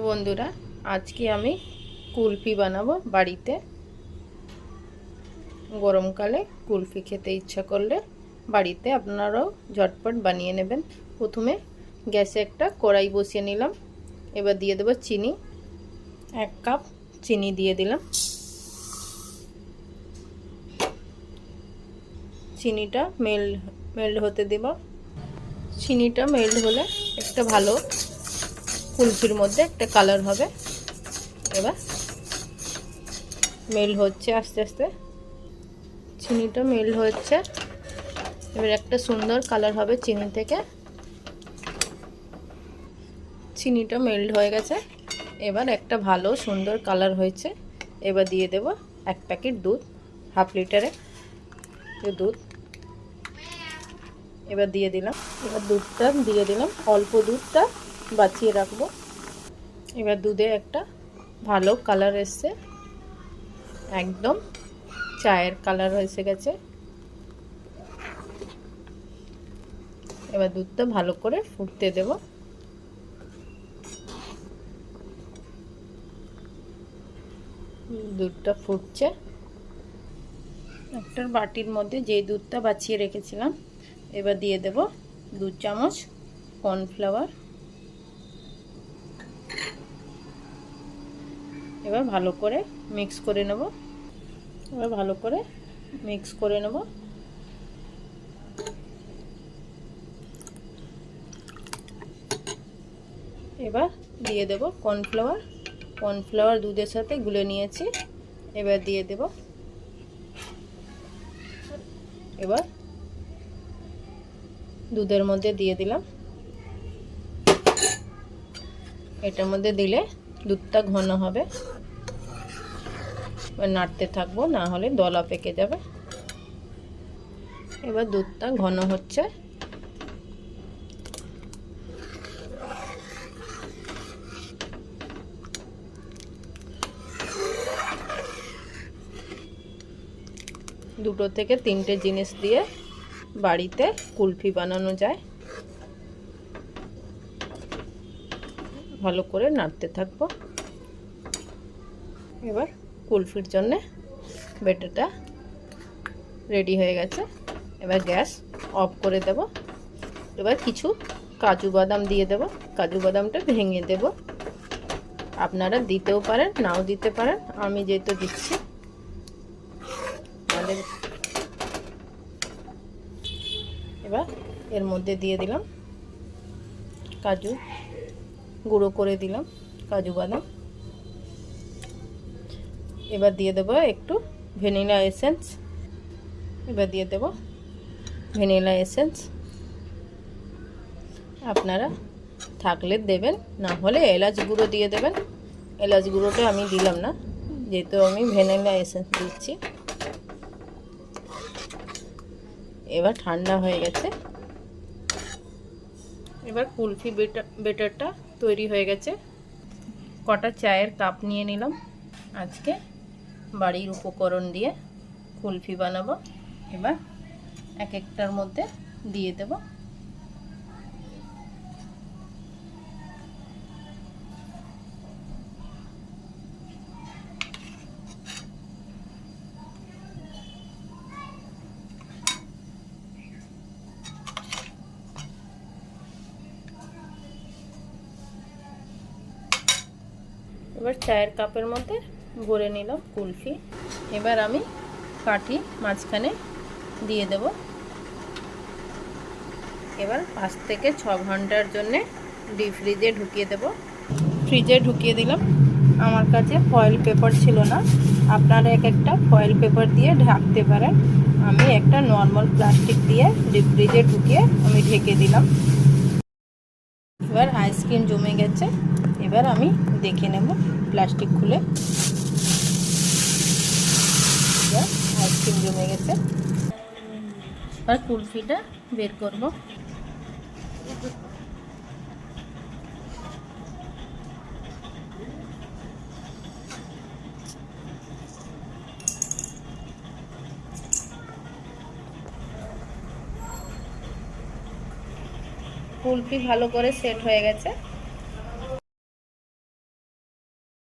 বন্ধুরা, আজকে আমি কুলফি বানাবো বাড়িতে। গরমকালে কুলফি খেতে ইচ্ছা করলে বাড়িতে আপনারাও ঝটপট বানিয়ে নেবেন। প্রথমে গ্যাসে একটা কড়াই বসিয়ে নিলাম। এবার দিয়ে দেবো চিনি। এক কাপ চিনি দিয়ে দিলাম। চিনিটা মেল্ট মেল্ট হতে দেব। চিনিটা মেল্ট হলে একটা ভালো কুলফির মধ্যে একটা কালার হবে। এবার মেল হচ্ছে আস্তে আস্তে। চিনিটা মেল হচ্ছে। এবার একটা সুন্দর কালার হবে চিনি থেকে। চিনিটা মেল্ট হয়ে গেছে। এবার একটা ভালো সুন্দর কালার হয়েছে। এবার দিয়ে দেব এক প্যাকেট দুধ, হাফ লিটারে দুধ। এবার দিয়ে দিলাম। এবার দুধটা দিয়ে দিলাম, অল্প দুধটা। বাঁচিয়ে রাখব। এবার দুধে একটা ভালো কালার এসছে। একদম চায়ের কালার এসে গেছে। এবার দুধটা ভালো করে ফুটতে দেব। দুধটা ফুটছে। একটা বাটির মধ্যে যে দুধটা বাঁচিয়ে রেখেছিলাম, এবার দিয়ে দেব দু চামচ কর্নফ্লাওয়ার এবার ভালো করে মিক্স করে নেব। এবার ভালো করে মিক্স করে নেব। এবার দিয়ে দেব কর্নফ্লাওয়ার কর্নফ্লাওয়ার দুধের সাথে গুলে নিয়েছি। এবার দিয়ে দেব। এবার দুধের মধ্যে দিয়ে দিলাম। এটার মধ্যে দিলে দুধটা ঘন হবে। এবার নাড়তে থাকব, না হলে দলা পেকে যাবে। এবার দুধটা ঘন হচ্ছে। দুটো থেকে তিনটে জিনিস দিয়ে বাড়িতে কুলফি বানানো যায়। ভালো করে নাড়তে থাকব। এবার কুলফির জন্যে বেটারটা রেডি হয়ে গেছে। এবার গ্যাস অফ করে দেব। এবার কিছু কাজু বাদাম দিয়ে দেব। কাজু বাদামটা ভেঙে দেব। আপনারা দিতেও পারেন, নাও দিতে পারেন। আমি যেহেতু দিচ্ছি, আমাদের এবার এর মধ্যে দিয়ে দিলাম কাজু। গুঁড়ো করে দিলাম, কাজু বাদাম। এবার দিয়ে দেবো একটু ভ্যানিলা এসেন্স। এবার দিয়ে দেব ভ্যানিলা এসেন্স। আপনারা থাকলে দেবেন, না হলে এলাচ গুঁড়ো দিয়ে দেবেন। এলাচ গুঁড়োটা আমি দিলাম না, যেহেতু আমি ভ্যানিলা এসেন্স দিচ্ছি। এবার ঠান্ডা হয়ে গেছে। এবার কুলফি বেটার বেটারটা তৈরি হয়ে গেছে। কটা চায়ের কাপ নিয়ে নিলাম। আজকে বাড়ির উপকরণ দিয়ে কুলফি বানাবো। এবার এক একটার মধ্যে দিয়ে দেব। এবার চায়ের কাপের মধ্যে ভরে নিলাম কুলফি। এবার আমি কাঠি মাঝখানে দিয়ে দেব। এবার পাঁচ থেকে ছ ঘণ্টার জন্যে ডিপ ফ্রিজে ঢুকিয়ে দেব। ফ্রিজে ঢুকিয়ে দিলাম। আমার কাছে ফয়েল পেপার ছিল না। আপনারা এক একটা ফয়েল পেপার দিয়ে ঢাকতে পারেন। আমি একটা নর্মাল প্লাস্টিক দিয়ে ডিপ ফ্রিজে ঢুকিয়ে আমি ঢেকে দিলাম। এবার আইসক্রিম জমে গেছে। এবার আমি দেখে নেব প্লাস্টিক খুলে। আইসক্রিম জমে গেছে। এবার কুলফিটা বের করব। কুলফি ভালো করে সেট হয়ে গেছে।